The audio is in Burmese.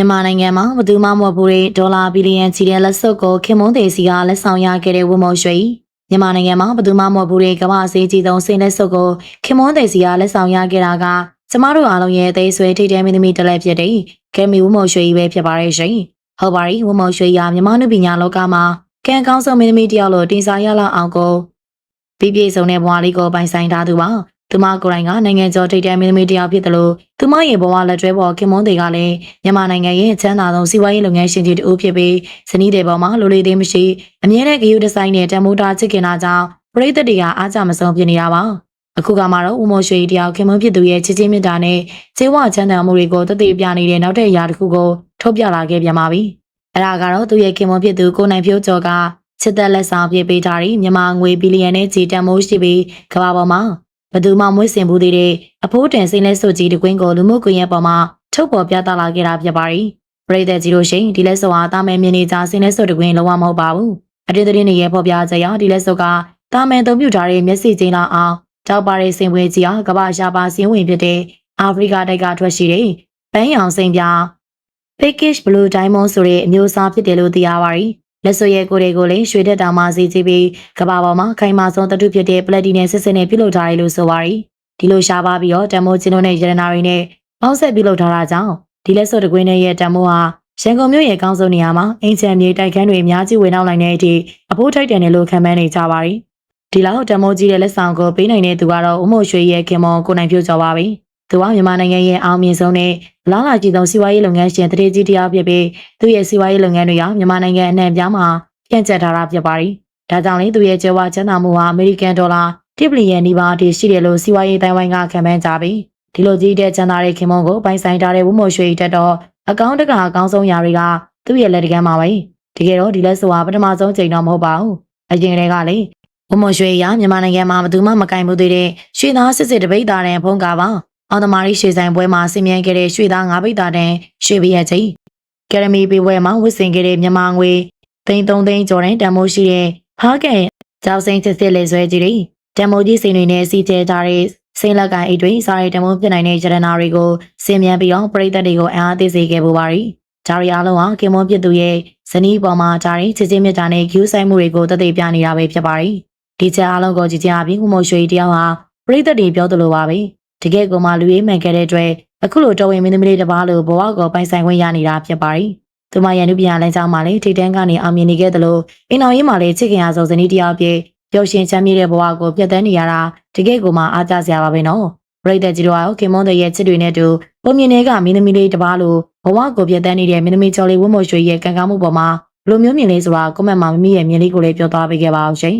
မြန်မာနိုင်ငံမှာဘယ်သူမှမဟုတ်ဘူးတဲ့ဒေါ်လာဘီလီယံချီတဲ့လက်စွပ်ကိုခင်မွန်းသေးစီကလက်ဆောင်ရခဲ့တဲ့ဝတ်မော်ရွှေမြန်မာနိုင်ငံမှာဘယ်သူမှမဟုတ်ဘူးတဲ့ကမ္ဘာစေကြီးဆုံးစိန်လက်စွပ်ကိုခင်မွန်းသေးစီကလက်ဆောင်ရခဲ့တာကကျမတို့အားလုံးရဲ့အသေးဆွဲထိတ်တဲမင်းသမီးတစ်လက်ဖြစ်တဲ့ကဲမီဝတ်မော်ရွှေပဲဖြစ်ပါတယ်ရှင်ဟုတ်ပါပြီဝတ်မော်ရွှေရမြန်မာလူပညာလောကမှာကံကောင်းဆုံးမင်းသမီးတစ်ယောက်လို့တင်စားရလောက်အောင်ကိုပြည့်ပြည့်စုံတဲ့ဘဝလေးကိုပိုင်ဆိုင်ထားသူပါ သူမကိုယ်တိုင်ကနိုင်ငံကျော်ထိတ်တဲမင်းသမီးတစ်ယောက်ဖြစ်တယ်လို့သူမရဲ့ဘဝလက်တွဲပေါ်ခင်မွန်းသေးကလည်းမြန်မာနိုင်ငံရဲ့ချမ်းသာဆုံးစီးပွားရေးလုပ်ငန်းရှင်ကြီးတဦးဖြစ်ပြီးဇနီးတဲ့ပေါ်မှာလိုလေသေးမရှိအမြဲတမ်းဂရုတစိုက်နဲ့တန်မိုးတာချစ်ခင်တာကြောင့်ပရိသတ်တွေကအားကြမဆုံးဖြစ်နေတာပါအခုကမှတော့ဦးမော်ရွှေတယောက်ခင်မွန်းဖြစ်သူရဲ့ချစ်ချင်းမြတ်တာနဲ့ခြေဝချမ်းသာမှုတွေကိုတသက်ပြနေတဲ့နောက်တဲ့အရာတစ်ခုကိုထုတ်ပြလာခဲ့ပြန်ပါပြီအဲ့ဒါကတော့သူ့ရဲ့ခင်မွန်းဖြစ်သူကိုနိုင်ဖြိုးကျော်ကချစ်သက်လက်ဆောင်ပြပေးထားပြီးမြန်မာငွေဘီလီယံနဲ့ချီတန်မိုးရှိပြီးကမ္ဘာပေါ်မှာ ဘယ်သူမှမွေးစင်ဘူးသေးတဲ့အဖိုးတန်စိမ့်လက်စုပ်ကြီးတကွင်းကိုလူမှုကွန်ရက်ပေါ်မှာထုတ်ပေါ်ပြသလာခဲ့တာဖြစ်ပါတယ်။ပရိသတ်ကြီးတို့ရှင်ဒီလက်စုပ်ဟာတာမဲမြင်နေကြစိမ့်လက်စုပ်တကွင်းလုံးဝမဟုတ်ပါဘူး။အတင်းတင်းနေရဲ့ပေါ်ပြကြရဒီလက်စုပ်ကတာမဲသုံးပြထားတဲ့မျက်စိချင်းလောက်အောင်တောက်ပါတဲ့စိန်ဝဲကြီးဟာကမ္ဘာရှားပါစင်းဝင်ဖြစ်တဲ့အာဖရိကတိုက်ကထွက်ရှိတဲ့ပန်းရောင်စိန်ပြ Package Blue Diamond ဆိုတဲ့အမျိုးအစားဖြစ်တယ်လို့သိရပါတယ်။ လက်စွပ်ရဲ့ကိုယ်တွေကိုလည်းရွှေတက်တောင်မှစီကြည့်ပြီးကဘာပေါ်မှာခိုင်မာဆုံးတတုဖြစ်တဲ့ Platinum စစ်စစ်နဲ့ပြုလုပ်ထားတယ်လို့ဆိုပါတယ်။ဒီလိုရှားပါပြီးတော့တမိုးချင်းတို့နဲ့ရတနာတွေနဲ့ပေါင်းဆက်ပြုလုပ်ထားတာကြောင့်ဒီလက်စွပ်တကွင်းရဲ့တမိုးဟာရန်ကုန်မြို့ရဲ့ကောင်းဆုံးနေရာမှာအင်ချန်မြေတိုက်ခန်းတွေအများကြီးဝင်ရောက်နိုင်တဲ့အထိအဖိုးထိုက်တယ်လို့ခံမှန်းနေကြပါတယ်။ဒီလောက်တမိုးကြီးတဲ့လက်ဆောင်ကိုပေးနိုင်တဲ့သူကတော့ဦးမို့ရွှေရဲ့ခင်မောကိုနိုင်ဖြိုးကျော်ပါပဲ။ သူကမြန်မာနိုင်ငံရဲ့အောင်မြင်ဆုံးနဲ့လာလာကြည့်ဆုံးစီးပွားရေးလုပ်ငန်းရှင်တရေကြီးတရားဖြစ်ပြီးသူ့ရဲ့စီးပွားရေးလုပ်ငန်းတွေကမြန်မာနိုင်ငံအနှံ့ပြားမှာပြန့်ကျက်ထားတာဖြစ်ပါတယ်။ဒါကြောင့်လေသူရဲ့ကျေဝါချမ်းသာမှုဟာအမေရိကန်ဒေါ်လာ1ဘီလီယံနီးပါးအထိရှိတယ်လို့စီးပွားရေးတိုင်းဝိုင်းကခံမှန်းကြပြီးဒီလိုကြီးတဲ့ချမ်းသာတဲ့ခင်မုန်းကိုပိုင်ဆိုင်ထားတဲ့ဝုမို့ရွှေတက်တော့အကောင့်တကအကောင်းဆုံးຢာတွေကသူ့ရဲ့လက်တကမ်းမှာပဲ။တကယ်တော့ဒီလက်ဆိုတာပထမဆုံးချိန်တော့မဟုတ်ပါဘူး။အရင်တည်းကလေဝုမို့ရွှေရမြန်မာနိုင်ငံမှာဘယ်သူမှမကင်ဘူးသေးတဲ့ရွှေသားစစ်စစ်တပိတ်သားတဲ့ဖုံးကားပါ။ အောင်သမားရီရွှေဆိုင်ပွဲမှာဆင်မြန်းခဲ့တဲ့ရွှေသား၅ပိတ်သားတဲ့ရွှေပြည့်ချင်းကယ်ရမီပေးပွဲမှာဝစ်စင်ခဲ့တဲ့မြန်မာငွေသိန်း3သိန်းကျော်တဲ့တန်မိုးရှိတဲ့ဖားကန်ကျောက်စိမ်းစစ်စစ်လေဆွဲကြီးတွေတန်မိုးကြီးစိန်တွေနဲ့စီကျဲထားတဲ့စိန်လက်ကန်အိတ်တွေစားရတန်မိုးပြနိုင်တဲ့ရတနာတွေကိုဆင်မြန်းပြီးတော့ပရိသတ်တွေကိုအားအသေးစေခဲ့ပူပါရီဂျာရီအားလုံးဟာကင်မွန်ပြစ်သူရဲ့ဇနီးပေါ်မှာဂျာရီချစ်ချင်းမြတ်တာနဲ့ကျူးဆိုင်မှုတွေကိုတသက်ပြနေတာပဲဖြစ်ပါရီဒီချက်အားလုံးကိုကြည်ကြအပြင်ဥမို့ရွှေတယောက်ဟာပရိသတ်တွေပြောသလိုပါပဲ တကယ်ကိုမှလူရေးမှန်ခဲ့တဲ့အတွက်အခုလိုတော်ဝင်မင်းသမီးလေးတစ်ပါးလိုဘဝကိုပိုင်ဆိုင်ခွင့်ရနေတာဖြစ်ပါရီသူမရန်သူပြန်လမ်းကြောင်းမှာလည်းထိတ်တန်းကနေအောင်မြင်နေခဲ့သလိုအင်အောင်ရေးမှာလည်းချစ်ခင်ရဆုံးဇနီးတယောက်ပြည့်ပျော်ရွှင်ချမ်းမြေ့တဲ့ဘဝကိုပြတ်သန်းနေရတာတကယ်ကိုမှအားကြစရာပါပဲနော်ပရိသတ်ကြီးတို့ကခင်မွန်တဲ့ရဲ့ချစ်တွေနဲ့တူပုံမြင်တွေကမင်းသမီးလေးတစ်ပါးလိုဘဝကိုပြတ်သန်းနေတဲ့မင်းသမီးကျော်လေးဝတ်မော်ရွှေရဲ့ကံကောင်းမှုပေါ်မှာဘယ်လိုမျိုးမြင်လဲဆိုတာကွန်မန့်မှာမိမိရဲ့မြင်လေးကိုလည်းပြောသွားပေးခဲ့ပါအောင်ရှင်